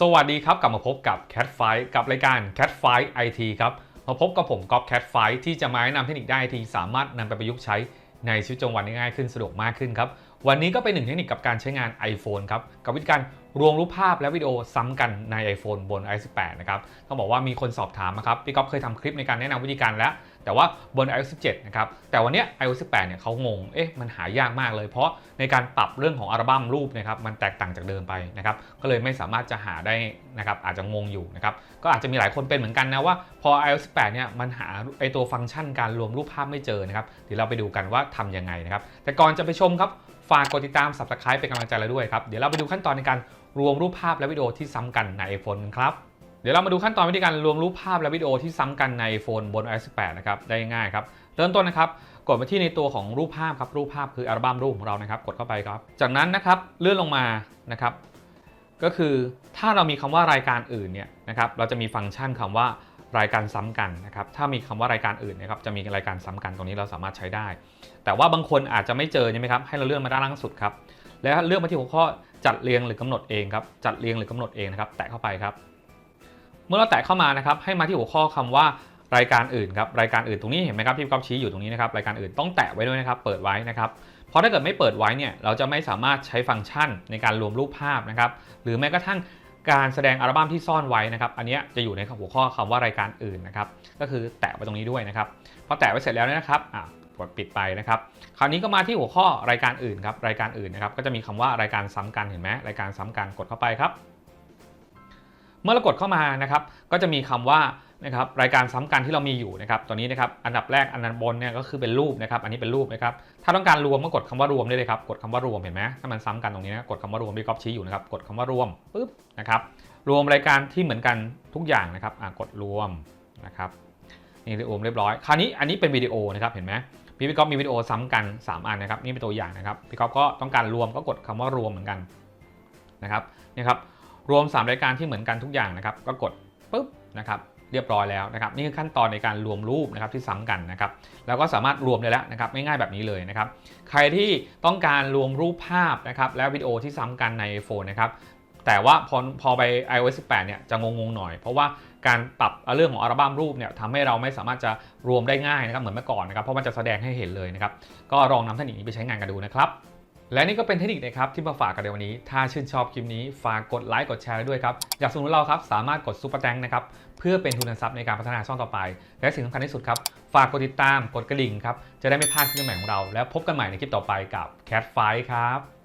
สวัสดีครับ กลับมาพบกับ Cat Fight กับรายการ Cat Fight IT ครับ มาพบกับผมก๊อฟ Cat Fight ที่จะมาแนะนำเทคนิคได้ทีสามารถนำไปประยุกต์ใช้ในชีวิตประจำวันได้ง่ายขึ้นสะดวกมากขึ้นครับ วันนี้ก็เป็นหนึ่งเทคนิคกับการใช้งาน iPhone ครับ กับวิธีการรวมรูปภาพและวิดีโอซ้ำกันใน iPhone บน i18 นะครับ ต้องบอกว่ามีคนสอบถามนะครับ พี่ก๊อฟเคยทำคลิปในการแนะนำวิธีการแล้ว แต่ว่าบน iOS 17 นะครับ แต่วันนี้ iOS 18 เนี่ยเขางง เอ๊ะ มันหายากมากเลย เพราะในการปรับเรื่องของอัลบั้มรูปนะครับ มันแตกต่างจากเดิมไปนะครับ ก็เลยไม่สามารถจะหาได้นะครับ อาจจะงงอยู่นะครับ ก็อาจจะมีหลายคนเป็นเหมือนกันนะว่า พอ iOS 18 เนี่ย มันหาไอตัวฟังก์ชันการรวมรูปภาพไม่เจอนะครับ เดี๋ยวเราไปดูกันว่าทำยังไงนะครับ แต่ก่อนจะไปชมครับ ฝากกดติดตาม subscribe เป็นกำลังใจเราด้วยครับ เดี๋ยวเราไปดูขั้นตอนในการรวมรูปภาพและวิดีโอที่ซ้ำกันใน iPhone กันครับ เดี๋ยวเรามาดูขั้นตอนวิธีการรวมรูปภาพและวิดีโอที่ซ้ำกันใน iPhone บน iOS 18 นะครับ ได้ง่ายครับ เริ่มต้นนะครับ กดไปที่ในตัวของรูปภาพครับ รูปภาพคืออัลบั้มรูปของเรานะครับ กดเข้าไปครับ จากนั้นนะครับเลื่อนลงมานะครับ ก็คือถ้าเรามีคำว่ารายการอื่นเนี่ยนะครับ เราจะมีฟังก์ชันคำว่า รายการซ้ำกันนะครับถ้ามีคำว่ารายการอื่นนะครับจะมีรายการซ้ำกันตรงนี้เราสามารถใช้ได้ แต่ว่าบางคนอาจจะไม่เจอใช่ไหมครับให้เราเลื่อนมาด้านล่างสุดครับแล้วเลือกมาที่หัวข้อจัดเรียงหรือกำหนดเองครับจัดเรียงหรือกำหนดเองนะครับแตะเข้าไปครับ เมื่อเราแตะเข้ามานะครับให้มาที่หัวข้อคำว่ารายการอื่นครับรายการอื่นตรงนี้เห็นไหมครับที่พี่ก๊อฟชี้อยู่ตรงนี้นะครับรายการอื่นต้องแตะไว้ด้วยนะครับเปิดไว้นะครับเพราะถ้าเกิดไม่เปิดไว้เนี่ยเราจะไม่สามารถใช้ฟังก์ชันในการรวมรูปภาพนะครับหรือแม้กระทั่ง การแสดงอัลบั้มที่ซ่อนไว้นะครับ อันนี้จะอยู่ในหัวข้อคำว่ารายการอื่นนะครับ ก็คือแตะไปตรงนี้ด้วยนะครับ พอแตะไว้เสร็จแล้วนะครับอะกดปิดไปนะครับ คราวนี้ก็มาที่หัวข้อรายการอื่นครับ รายการอื่นนะครับ ก็จะมีคำว่ารายการซ้ำกันเห็นไหมรายการซ้ำกันกดเข้าไปครับ เมื่อเรากดเข้ามานะครับ ก็จะมีคำว่า นะครับรายการซ้ำกันที่เรามีอยู่นะครับตัวนี้นะครับอันดับแรกอันดับบนเนี่ยก็คือเป็นรูปนะครับอันนี้เป็นรูปนะครับถ้าต้องการรวมก็กดคำว่ารวมได้เลยครับกดคำว่ารวมเห็นไหมถ้ามันซ้ำกันตรงนี้นะกดคำว่ารวมที่ก๊อฟชี้อยู่นะครับกดคำว่ารวมปุ๊บนะครับรวมรายการที่เหมือนกันทุกอย่างนะครับกดรวมนะครับนี่รวมเรียบร้อยคราวนี้อันนี้เป็นวิดีโอนะครับเห็นไหมพี่พี่ก๊อฟมีวิดีโอซ้ำกัน 3 อันนะครับนี่เป็นตัวอย่างนะครับพี่ก๊อฟก็ต้องการรวมก็กดคำว่ารวมเหมือนกันนะครับนี่ครับรวม 3 รายการที่เหมือนกันทุกอย่างนะครับก็กดปุ๊บนะครับ เรียบร้อยแล้วนะครับนี่คือขั้นตอนในการรวมรูปนะครับที่ซ้ำกันนะครับแล้วก็สามารถรวมได้แล้วนะครับง่ายๆแบบนี้เลยนะครับใครที่ต้องการรวมรูปภาพนะครับและวิดีโอที่ซ้ำกันใน iPhone นะครับแต่ว่าพอพอไป iOS 18 เนี่ยจะงงๆหน่อย เพราะว่าการปรับเรื่องของอัลบั้มรูปเนี่ยทำให้เราไม่สามารถจะรวมได้ง่ายนะครับเหมือนเมื่อก่อนนะครับเพราะมันจะแสดงให้เห็นเลยนะครับก็ลองนำเทคนิคนี้ไปใช้งานกันดูนะครับ และนี่ก็เป็นเทคนิคนะครับที่มาฝากกันในวันนี้ ถ้าชื่นชอบคลิปนี้ฝากกดไลค์กดแชร์ด้วยครับ อยากสนับสนุนเราครับสามารถกดซุปเปอร์แตงนะครับเพื่อเป็นทุนทรัพย์ในการพัฒนาช่องต่อไป และสิ่งสำคัญที่สุดครับฝากกดติดตามกดกระดิ่งครับจะได้ไม่พลาดคลิปใหม่ของเรา แล้วพบกันใหม่ในคลิปต่อไปกับ Cat Fight ครับ